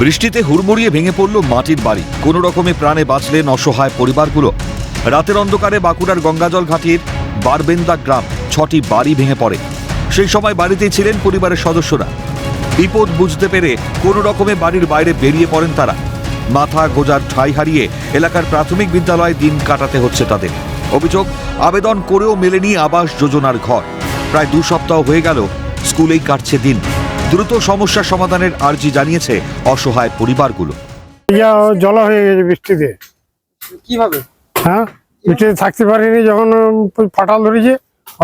বৃষ্টিতে হুড়মুড়িয়ে ভেঙে পড়ল মাটির বাড়ি। কোনো রকমে প্রাণে বাঁচলেন অসহায় পরিবারগুলো। রাতের অন্ধকারে বাঁকুড়ার গঙ্গাজল ঘাটির বারবেন্দা গ্রাম ছটি বাড়ি ভেঙে পড়ে। সেই সময় বাড়িতেই ছিলেন পরিবারের সদস্যরা। বিপদ বুঝতে পেরে কোনো রকমে বাড়ির বাইরে বেরিয়ে পড়েন তারা। মাথা গোজার ঠাঁই হারিয়ে এলাকার প্রাথমিক বিদ্যালয়ে দিন কাটাতে হচ্ছে তাদের। অভিযোগ, আবেদন করেও মেলেনি আবাস যোজনার ঘর। প্রায় দু সপ্তাহ হয়ে গেল, স্কুলেই কাটছে দিন। দ্রুত সমস্যা সমাধানের আর্জি জানিয়েছে অসহায় পরিবারগুলো। জলা হয়ে গেছে বৃষ্টিতে। কীভাবে? হ্যাঁ? বৃষ্টিতে থাকতে পারিনি যখন ফাটাল ধরেছে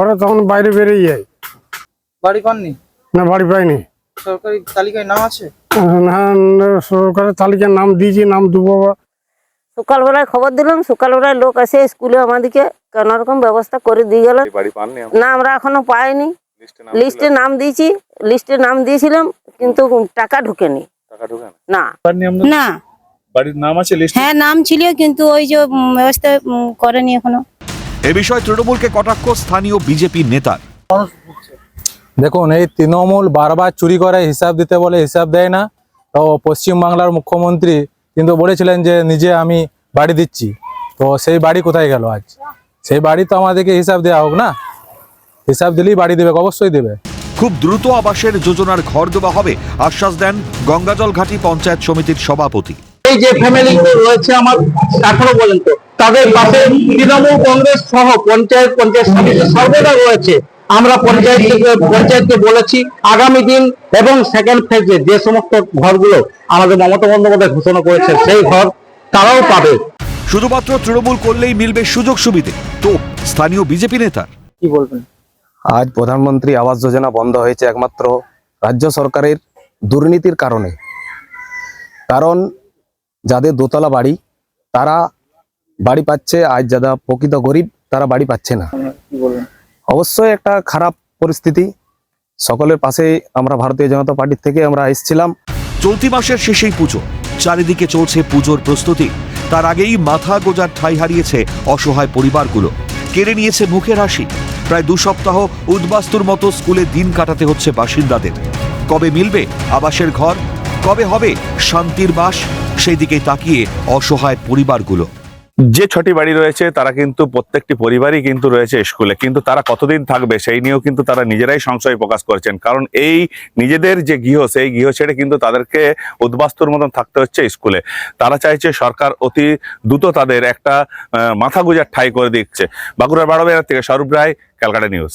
ওরা তখন বাইরে বেরিয়ে যায়। বাড়ি পাননি? না বাড়ি পাইনি। সরকারি তালিকায় নাম আছে? না না, সরকারের তালিকার নাম দিয়েছি নাম দেবো সকালবেলায় খবর দিলাম সকালবেলায় লোক আসে স্কুলে আমাদেরকে কোন রকম ব্যবস্থা করে দিয়ে গেল। না আমরা এখনও পাইনি। লিস্টে নাম দিয়েছি লিস্টে নাম দিয়েছিলাম কিন্তু টাকা ঢুকেনি। টাকা ঢোকে না? বাড়ির নাম আছে লিস্টে? হ্যাঁ নাম ছিল কিন্তু ওই যে ব্যবস্থা করেনি এখনও। এ বিষয়ে তৃণমূলকে কটাক্ষ স্থানীয় বিজেপি নেতার দেখুন এই তৃণমূল বারবার চুরি করে হিসাব দিতে বলে হিসাব দেয় না। তো পশ্চিমবাংলার মুখ্যমন্ত্রী কিন্তু বলেছিলেন যে নিজে আমি বাড়ি দিচ্ছি। তো সেই বাড়ি কোথায় গেল আজ? সেই বাড়ি তো আমাদেরকে হিসাব দেওয়া হোক না? হিসাব দিলেই বাড়ি দেবে অবশ্যই দেবে। খুব দ্রুত আবাসের যোজনার ঘর দেওয়া হবে আশ্বাস দেন গঙ্গাজল ঘাটি পঞ্চায়েত সমিতির সভাপতি। এই যে ফ্যামিলি রয়েছে আমার এখনও পর্যন্ত তাদের পাশে তৃণমূল কংগ্রেস সহ পঞ্চায়েত পঞ্চায়েত সমিতি সর্বদা রয়েছে। আমরা পঞ্চায়েত পঞ্চায়েতকে বলেছি আগামী দিন এবং সেকেন্ড ফেজে যে সমস্ত ঘরগুলো আমাদের মমতা বন্দ্যোপাধ্যায় ঘোষণা করেছে সেই ঘর তারাও পাবে। শুধুমাত্র তৃণমূল করলেই মিলবে সুযোগ সুবিধে। তো স্থানীয় বিজেপি নেতার কি বলবেন? আজ প্রধানমন্ত্রী আবাস যোজনা বন্ধ হয়েছে একমাত্র রাজ্য সরকারের দুর্নীতির কারণে। কারণ যাদের দোতলা বাড়ি তারা বাড়ি পাচ্ছে আজ যারা প্রকৃত গরিব তারা বাড়ি পাচ্ছে না। অবশ্যই একটা খারাপ পরিস্থিতি। সকলের পাশে আমরা ভারতীয় জনতা পার্টির থেকে আমরা এসেছিলাম। চলতি মাসের শেষেই পুজো। চারিদিকে চলছে পুজোর প্রস্তুতি। তার আগেই মাথা গোজার ঠাই হারিয়েছে অসহায় পরিবারগুলো। কেড়ে নিয়েছে মুখের হাসি। প্রায় দু সপ্তাহ উদ্বাস্তুর মতো স্কুলে দিন কাটাতে হচ্ছে বাসিন্দাদের। কবে মিলবে আবাসের ঘর? কবে হবে শান্তির বাস? সেই দিকে তাকিয়ে অসহায় পরিবারগুলো। যে ছটি বাড়ি রয়েছে, তারা কিন্তু প্রত্যেকটি পরিবারই কিন্তু রয়েছে স্কুলে। কিন্তু তারা কতদিন থাকবে, সেই নিয়েও কিন্তু তারা নিজেরাই সংশয় প্রকাশ করেছেন। কারণ এই নিজেদের যে গৃহ, সেই গৃহ ছেড়ে কিন্তু তাদেরকে উদ্বাস্তুর মতন থাকতে হচ্ছে স্কুলে। তারা চাইছে সরকার অতি দ্রুত তাদের একটা মাথা গুজার ঠাই করে দিচ্ছে। বাঁকুড়ার বারো থেকে স্বরূপ রায়, ক্যালকাটা নিউজ।